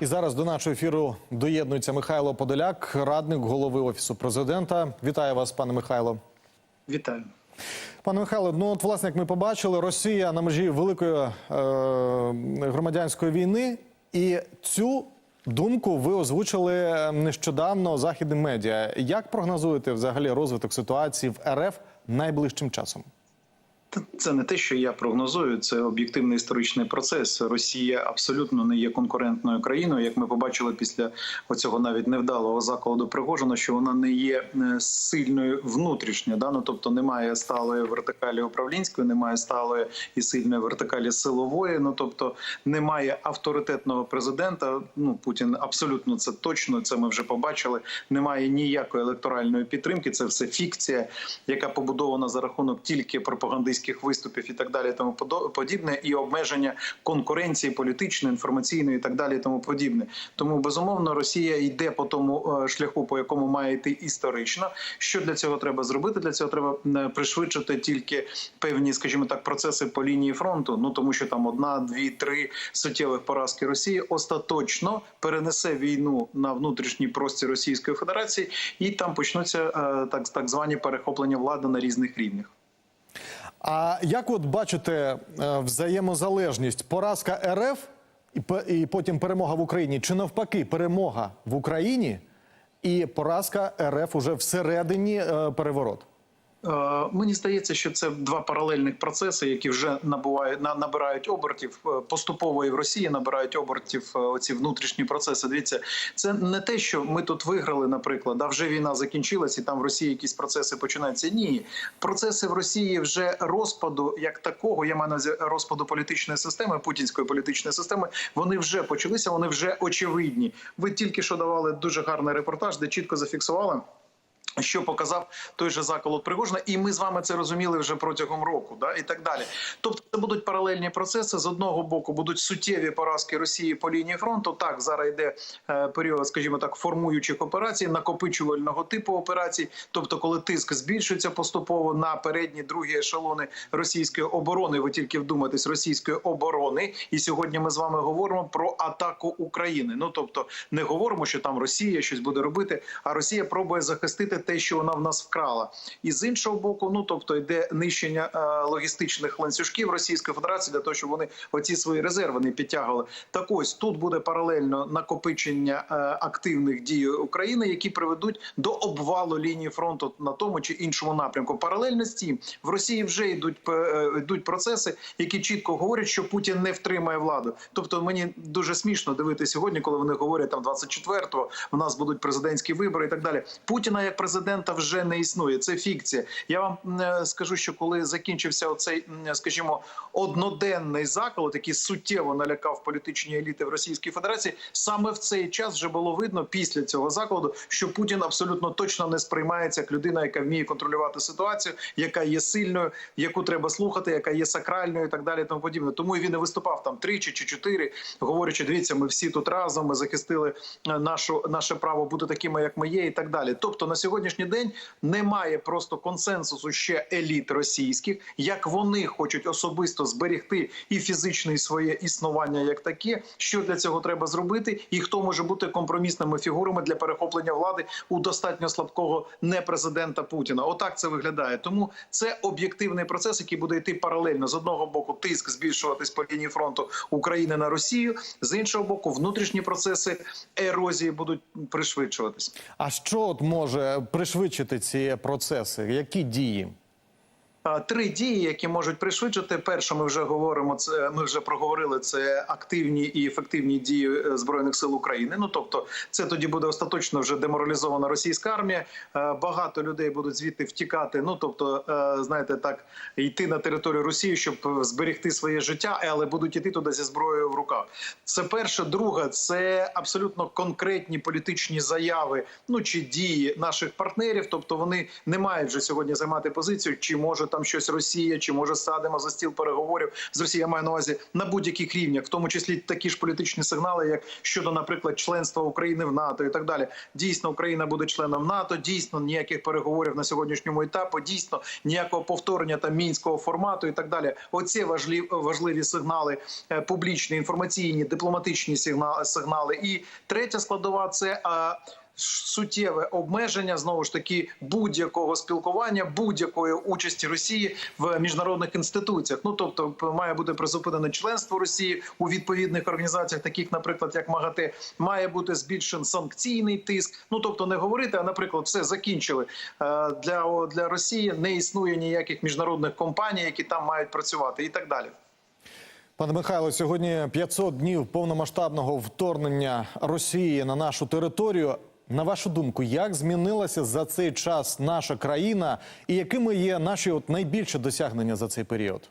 І зараз до нашого ефіру доєднується Михайло Подоляк, радник голови офісу президента. Вітаю вас, пане Михайло. Вітаю. Пане Михайло, ну от власне, як ми побачили, Росія на межі великої е, громадянської війни, і цю думку ви озвучили нещодавно західним медіа. Як прогнозуєте взагалі розвиток ситуації в РФ найближчим часом? Це не те, що я прогнозую, це об'єктивний історичний процес. Росія абсолютно не є конкурентною країною. Як ми побачили після оцього навіть невдалого закладу Пригожина, що вона не є е, сильною внутрішньо. Да? Ну, тобто немає сталої вертикалі управлінської, немає сталої і сильної вертикалі силової. Ну тобто немає авторитетного президента. Ну Путін абсолютно це точно. Це ми вже побачили. Немає ніякої електоральної підтримки. Це все фікція, яка побудована за рахунок тільки пропагандистських виступів і так далі, тому подібне, і обмеження конкуренції політичної, інформаційної і так далі, тому подібне. Тому безумовно Росія йде по тому е, шляху, по якому має йти історично. Що для цього треба зробити? Для цього треба е, пришвидшити тільки певні, скажімо так, процеси по лінії фронту. Ну тому що там одна, дві, три суттєвих поразки Росії остаточно перенесе війну на внутрішній простір Російської Федерації, і там почнуться е, так, так звані перехоплення влади на різних рівнях. А як от бачите е, взаємозалежність поразка РФ і, потім перемога в Україні, чи навпаки перемога в Україні і поразка РФ уже всередині е, переворот? Е, Мені здається, що це два паралельних процеси, які вже набувають на набирають обертів е, поступово і в Росії набирають обертів е, оці внутрішні процеси. Дивіться, це не те, що ми тут виграли, наприклад, а вже війна закінчилась, і там в Росії якісь процеси починаються. Ні, процеси в Росії вже розпаду як такого. Я маю на розпаду політичної системи, путінської політичної системи. Вони вже почалися, вони вже очевидні. Ви тільки що давали дуже гарний репортаж, де чітко зафіксували. Що показав той же заколот Пригожина, і ми з вами це розуміли вже протягом року, да і так далі. Тобто, це будуть паралельні процеси. З одного боку будуть суттєві поразки Росії по лінії фронту. Так зараз йде е, період, скажімо так, формуючих операцій, накопичувального типу операцій. Тобто, коли тиск збільшується поступово на передні другі ешелони російської оборони. Ви тільки вдумайтесь російської оборони. І сьогодні ми з вами говоримо про атаку України. Ну тобто, не говоримо, що там Росія щось буде робити, а Росія пробує захистити те, що вона в нас вкрала. І з іншого боку, ну тобто йде нищення е, логістичних ланцюжків Російської Федерації для того, щоб вони оці свої резерви не підтягували. Так ось тут буде паралельно накопичення е, активних дій України, які приведуть до обвалу лінії фронту на тому чи іншому напрямку. Паралельно з тим в Росії вже йдуть е, йдуть процеси, які чітко говорять, що Путін не втримає владу. Тобто мені дуже смішно дивитися сьогодні, коли вони говорять там 24-го, в нас будуть президентські вибори і так далі. Путіна як президента вже не існує. Це фікція. Я вам е, скажу, що коли закінчився оцей, скажімо, одноденний заколот, який суттєво налякав політичні еліти в Російській Федерації, саме в цей час вже було видно після цього закладу, що Путін абсолютно точно не сприймається як людина, яка вміє контролювати ситуацію, яка є сильною, яку треба слухати, яка є сакральною і так далі. і Тому подібне. Тому він не виступав там тричі чи чотири, говорячи, дивіться, ми всі тут разом, ми захистили е, нашу наше право бути такими, як ми є, і так далі. Тобто на сьогоднішній день немає просто консенсусу ще еліт російських, як вони хочуть особисто зберегти і фізичне своє існування як таке. Що для цього треба зробити, і хто може бути компромісними фігурами для перехоплення влади у достатньо слабкого не президента Путіна. Отак це виглядає. Тому це об'єктивний процес, який буде йти паралельно з одного боку, тиск збільшуватись по лінії фронту України на Росію, з іншого боку, внутрішні процеси ерозії будуть пришвидшуватись. А що от може пришвидшити ці процеси? Які дії? Три дії, які можуть пришвидшити. Перше, ми вже говоримо. Це ми вже проговорили. Це активні і ефективні дії е, збройних сил України. Ну тобто, це тоді буде остаточно вже деморалізована російська армія. Е, Багато людей будуть звідти втікати. Ну тобто, е, знаєте, так йти на територію Росії, щоб зберегти своє життя, але будуть іти туди зі зброєю в руках. Це перше, друге, це абсолютно конкретні політичні заяви, ну чи дії наших партнерів. Тобто вони не мають вже сьогодні займати позицію, чи може там щось Росія, чи може садимо за стіл переговорів з Росією. Я маю на увазі на будь-яких рівнях, в тому числі такі ж політичні сигнали, як щодо, наприклад, членства України в НАТО і так далі. Дійсно, Україна буде членом НАТО. Дійсно, ніяких переговорів на сьогоднішньому етапі. Дійсно, ніякого повторення там мінського формату і так далі. Оці важливі важливі сигнали е, публічні, інформаційні, дипломатичні сигнали. сигнали. І третя складова це. Суттєве обмеження знову ж таки будь-якого спілкування, будь-якої участі Росії в міжнародних інституціях. Ну тобто, має бути призупинене членство Росії у відповідних організаціях, таких, наприклад, як МАГАТЕ, має бути збільшен санкційний тиск. Ну тобто, не говорити, а наприклад, все закінчили Е, для, для Росії. Не існує ніяких міжнародних компаній, які там мають працювати, і так далі. Пане Михайло, сьогодні 500 днів повномасштабного вторгнення Росії на нашу територію. На вашу думку, як змінилася за цей час наша країна, і якими є наші от найбільші досягнення за цей період?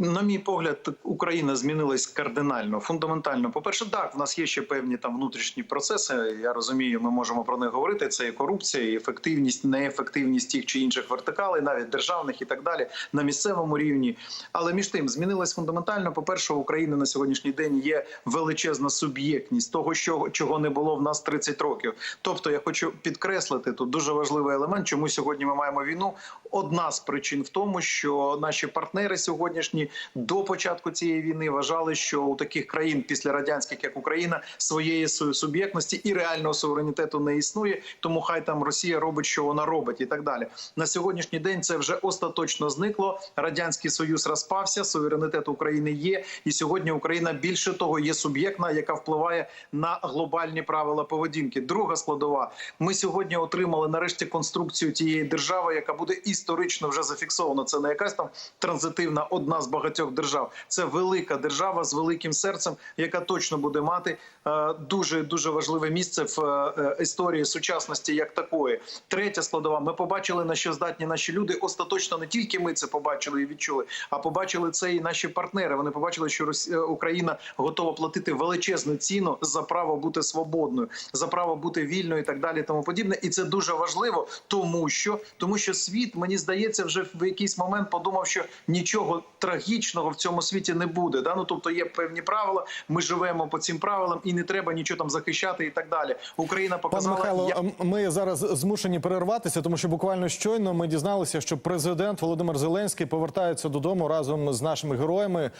На мій погляд, Україна змінилась кардинально, фундаментально. По перше, так в нас є ще певні там внутрішні процеси. Я розумію, ми можемо про них говорити. Це і корупція, і ефективність, неефективність тих чи інших вертикалей, навіть державних і так далі, на місцевому рівні. Але між тим змінилась фундаментально. По перше, у України на сьогоднішній день є величезна суб'єктність того, що чого не було в нас 30 років. Тобто, я хочу підкреслити тут дуже важливий елемент, чому сьогодні ми маємо війну. Одна з причин в тому, що наші партнери сьогоднішні до початку цієї війни вважали, що у таких країн після радянських, як Україна, своєї суб'єктності і реального суверенітету не існує. Тому хай там Росія робить, що вона робить, і так далі. На сьогоднішній день це вже остаточно зникло. Радянський союз розпався, суверенітет України є, і сьогодні Україна більше того є суб'єктна, яка впливає на глобальні правила поведінки. Друга складова. Ми сьогодні отримали нарешті конструкцію тієї держави, яка буде історично вже зафіксована. Це не якась там транзитивна одна з багатьох держав. Це велика держава з великим серцем, яка точно буде мати е, дуже дуже важливе місце в е, історії сучасності як такої. Третя складова. Ми побачили на що здатні наші люди. Остаточно не тільки ми це побачили і відчули, а побачили це і наші партнери. Вони побачили, що е, Україна готова платити величезну ціну за право бути свободною, за право бути вільною і так далі. Тому подібне. І це дуже важливо, тому що тому що світ мені здається, вже в якийсь момент подумав, що нічого трагічного в цьому світі не буде. Да? Ну тобто є певні правила. Ми живемо по цим правилам, і не треба нічого там захищати і так далі. Україна Пане показала Михайло, як- м- ми зараз змушені перерватися, тому що буквально щойно ми дізналися, що президент Володимир Зеленський повертається додому разом з нашими героями.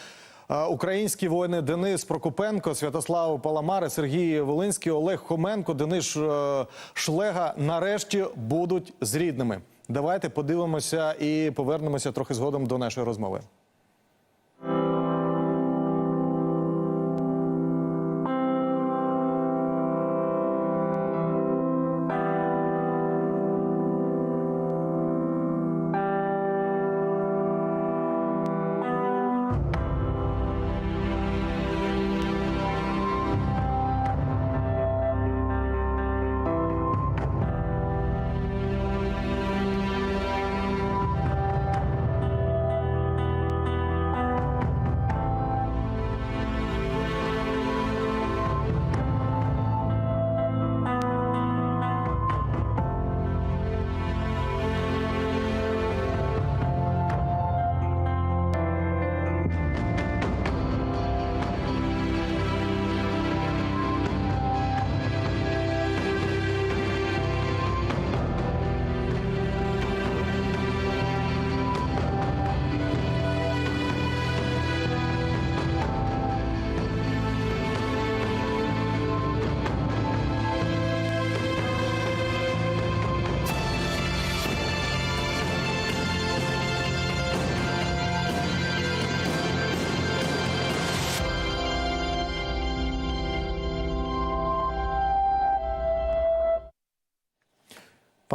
Українські воїни Денис Прокопенко, Святослав Паламари, Сергій Волинський, Олег Хоменко, Денис е, Шлега нарешті будуть з рідними. Давайте подивимося і повернемося трохи згодом до нашої розмови.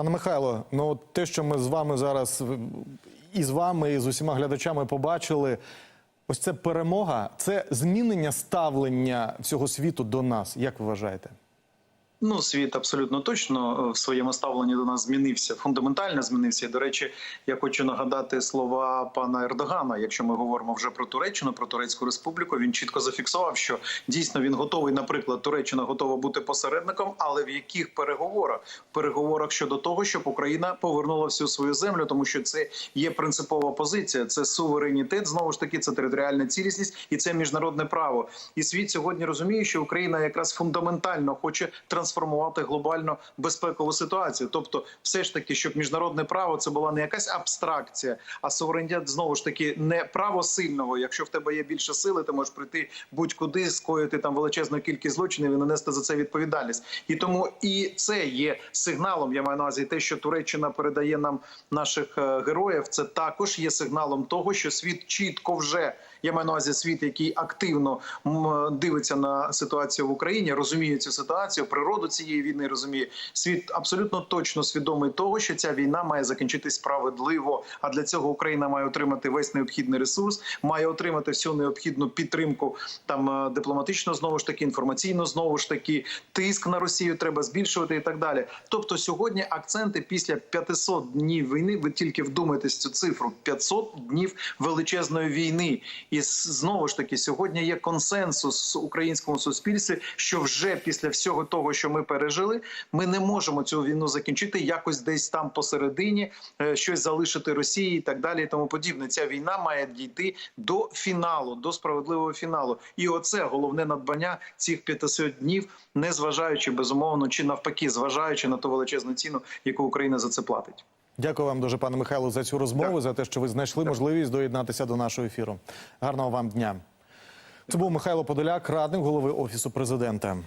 Пане Михайло, ну те, що ми з вами зараз і з вами, і з усіма глядачами побачили, ось це перемога, це змінення ставлення всього світу до нас. Як ви вважаєте? Ну, світ абсолютно точно е, в своєму ставленні до нас змінився, фундаментально змінився. І, до речі, я хочу нагадати слова пана Ердогана. Якщо ми говоримо вже про Туреччину, про Турецьку республіку, він чітко зафіксував, що дійсно він готовий, наприклад, Туреччина готова бути посередником, але в яких переговорах? В переговорах щодо того, щоб Україна повернула всю свою землю, тому що це є принципова позиція, це суверенітет, знову ж таки, це територіальна цілісність і це міжнародне право. І світ сьогодні розуміє, що Україна якраз фундаментально хоче трансформувати глобально безпекову ситуацію. Тобто, все ж таки, щоб міжнародне право це була не якась абстракція, а суверенітет знову ж таки не право сильного. Якщо в тебе є більше сили, ти можеш прийти будь-куди, скоїти там величезну кількість злочинів і нанести за це відповідальність. І тому і це є сигналом. Я маю на увазі те, що Туреччина передає нам наших е, героїв. Це також є сигналом того, що світ чітко вже. Я маю на увазі світ, який активно дивиться на ситуацію в Україні, розуміє цю ситуацію, природу цієї війни розуміє. Світ абсолютно точно свідомий того, що ця війна має закінчитись справедливо. А для цього Україна має отримати весь необхідний ресурс, має отримати всю необхідну підтримку там е, дипломатично, знову ж таки, інформаційно, знову ж таки, тиск на Росію треба збільшувати і так далі. Тобто, сьогодні акценти після 500 днів війни. Ви тільки вдумайтесь цю цифру: 500 днів величезної війни. І знову ж таки, сьогодні є консенсус в українському суспільстві, що вже після всього того, що ми пережили, ми не можемо цю війну закінчити якось десь там посередині, е, щось залишити Росії і так далі. І тому подібне. Ця війна має дійти до фіналу, до справедливого фіналу. І оце головне надбання цих 500 днів, не зважаючи безумовно, чи навпаки, зважаючи на ту величезну ціну, яку Україна за це платить. Дякую вам дуже, пане Михайло, за цю розмову, Дякую. за те, що ви знайшли можливість доєднатися до нашого ефіру. Гарного вам дня. Це був Михайло Подоляк, радник голови офісу президента.